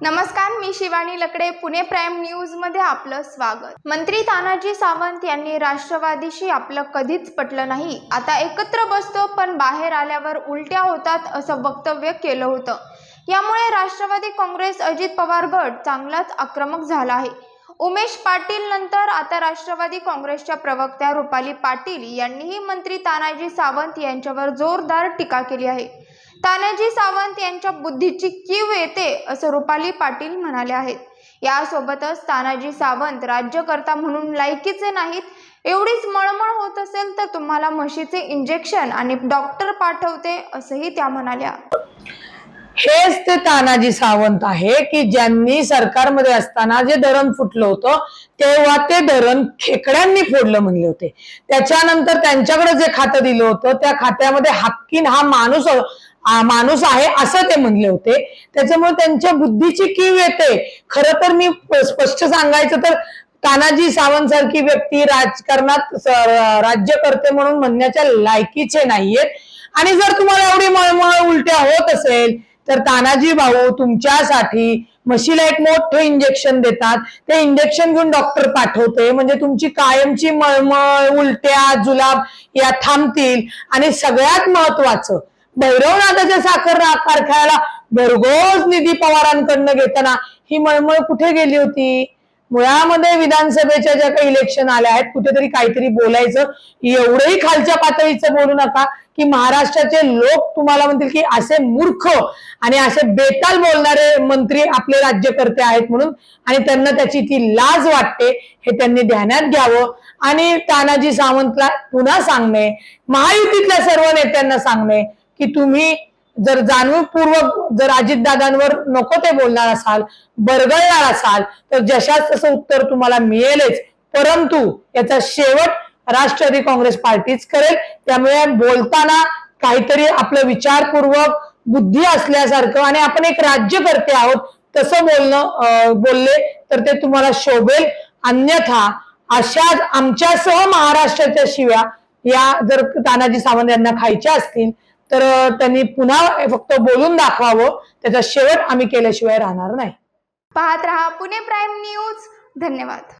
नमस्कार मी शिवानी लकडे पुणे प्राईम न्यूजमध्ये आपलं स्वागत. मंत्री तानाजी सावंत यांनी राष्ट्रवादीशी आपलं कधीच पटलं नाही. आता एकत्र बसतो पण बाहेर आल्यावर उलट्या होतात असं वक्तव्य केलं होतं. यामुळे राष्ट्रवादी काँग्रेस अजित पवार गट चांगलाच आक्रमक झाला आहे. उमेश पाटील नंतर आता राष्ट्रवादी काँग्रेसच्या प्रवक्त्या रुपाली पाटील यांनीही मंत्री तानाजी सावंत यांच्यावर जोरदार टीका केली आहे. तानाजी सावंत यांच्या बुद्धीची कीव येते असं रुपाली पाटील म्हणाले आहेत. यासोबतच तानाजी सावंत राज्यकर्ता म्हणून लायकीचे नाहीत. एवढीच मळमळ होत असेल तर तुम्हाला म्हशीचे इंजेक्शन आणि डॉक्टर पाठवते असंही त्या म्हणाल्या. हेच ते तानाजी सावंत आहे की ज्यांनी सरकारमध्ये असताना जे धरण फुटलं होतं तेव्हा ते धरण खेकड्यांनी फोडलं म्हणले होते. त्याच्यानंतर त्यांच्याकडे जे खातं दिलं होतं त्या खात्यामध्ये हक्कीन हा माणूस माणूस आहे असं ते म्हणले होते. त्याच्यामुळे त्यांच्या बुद्धीची कीव येते. खरं तर मी स्पष्ट सांगायचं तर तानाजी सावंत सारखी व्यक्ती राजकारणात राज्य राज्यकर्ते म्हणून म्हणण्याच्या लायकीचे नाहीयेत. आणि जर तुम्हाला एवढी मळमळ उलट्या होत असेल तर तानाजी भाऊ तुमच्यासाठी म्हशीला एक मोठं इंजेक्शन देतात. ते इंजेक्शन घेऊन डॉक्टर पाठवते. म्हणजे तुमची कायमची मळमळ उलट्या जुलाब या थांबतील. आणि सगळ्यात महत्वाचं भैरवनाथाच्या साखर कारखान्याला भरघोस निधी पवारांकडनं घेताना ही मळमळ कुठे गेली होती? मुळामध्ये विधानसभेच्या ज्या काही इलेक्शन आल्या आहेत कुठेतरी काहीतरी बोलायचं. एवढंही खालच्या पातळीचं बोलू नका की महाराष्ट्राचे लोक तुम्हाला म्हणतील की असे मूर्ख आणि असे बेताल बोलणारे मंत्री आपले राज्यकर्ते आहेत म्हणून आणि त्यांना त्याची ती लाज वाटते हे त्यांनी ध्यानात घ्यावं. आणि तानाजी सावंतला पुन्हा सांगणे महायुतीतल्या सर्व नेत्यांना सांगणे की तुम्ही जर जाणीवपूर्वक जर अजितदादांवर नको ते बोलणार असाल बरगळणार असाल तर जशाच तसं उत्तर तुम्हाला मिळेलच. परंतु याचा शेवट राष्ट्रवादी काँग्रेस पार्टीच करेल. त्यामुळे बोलताना काहीतरी आपलं विचारपूर्वक बुद्धी असल्यासारखं आणि आपण एक राज्यकर्ते आहोत तसं बोलणं बोलले तर ते तुम्हाला शोभेल. अन्यथा अशा आमच्यासह महाराष्ट्राच्या शिव्या या जर तानाजी सावंत यांना खायच्या असतील तर त्यांनी पुन्हा फक्त बोलून दाखवावं. त्याचा शेवट आम्ही केल्याशिवाय राहणार नाही. पाहत रहा पुणे प्राईम न्यूज. धन्यवाद.